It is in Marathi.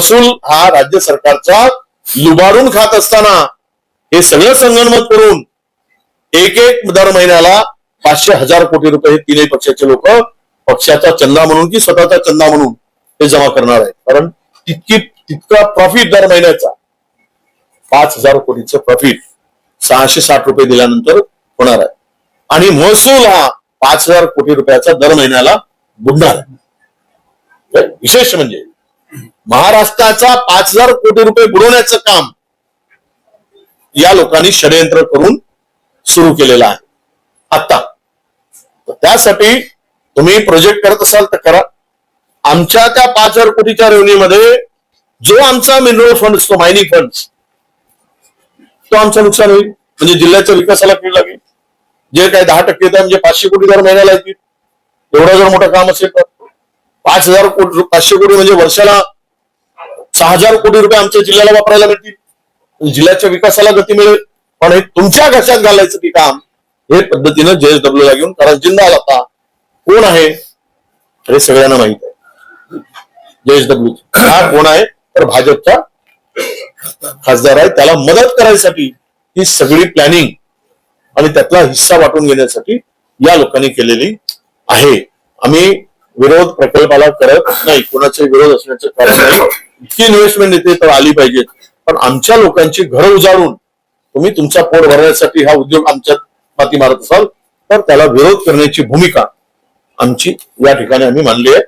महसूल हा राज्य सरकारचा लुबाडून खात असताना हे सगळं संगणमत करून एक एक दर महिन्याला पाचशे हजार कोटी रुपये हे तीनही पक्षाचे लोक पक्षाचा चंदा म्हणून की स्वतःचा चंदा म्हणून ते जमा करणार आहेत. कारण तितकी तितका प्रॉफिट दर महिन्याचा. पाच हजार कोटीचं प्रॉफिट सहाशे साठ रुपये दिल्यानंतर होणार आहे. आणि महसूल हा पाच हजार कोटी रुपयाचा दर महिन्याला बुडणार आहे. तर विशेष म्हणजे महाराष्ट्राचा पाच हजार कोटी रुपये बुडवण्याचं काम या लोकांनी षडयंत्र करून सुरू केलेलं आहे. आता तर त्यासाठी तुम्ही प्रोजेक्ट करत असाल तर करा. आमच्या त्या पाच हजार कोटीच्या रेव्हन्यूमध्ये जो आमचा मिनरल फंड असतो मायनिंग फंड तो आमचं नुकसान होईल. म्हणजे जिल्ह्याच्या विकासाला कीड लागेल. जे काही दहा टक्के येतात म्हणजे पाचशे कोटी दर महिन्याला येतील. एवढं जर मोठं काम असेल तर. पाच हजार कोटी पाचशे कोटी म्हणजे वर्षाला सहा हजार कोटी रुपये आमच्या जिल्ह्याला वापरायला मिळतील. जिल्ह्याच्या विकासाला गती मिळेल. पण हे तुमच्या घशात घालायचं ते काम हे पद्धतीनं जेएसडब्ल्यू ला घेऊन कारण जिंदाल आता. कोण आहे? हे सगळ्यांना माहीत आहे. जेएसडब्ल्यू हा कोण आहे? तर भाजपचा खासदार आहे. त्याला मदत करायसाठी ही सगळी प्लॅनिंग आणि त्यातला हिस्सा वाटून घेण्यासाठी या लोकांनी केलेली आहे. आम्ही विरोध प्रकल्पाला करत नाही. कोणाचे विरोध असण्याचं कारण नाही. इतकी इन्व्हेस्टमेंट येते तर आली पाहिजे पण आमच्या लोकांची घरं उजाडून तुम्ही तुमचा पोट भरण्यासाठी हा उद्योग आमच्यात माती मारत असाल तर त्याला विरोध करण्याची भूमिका आमची या ठिकाणी आम्ही मानली आहे.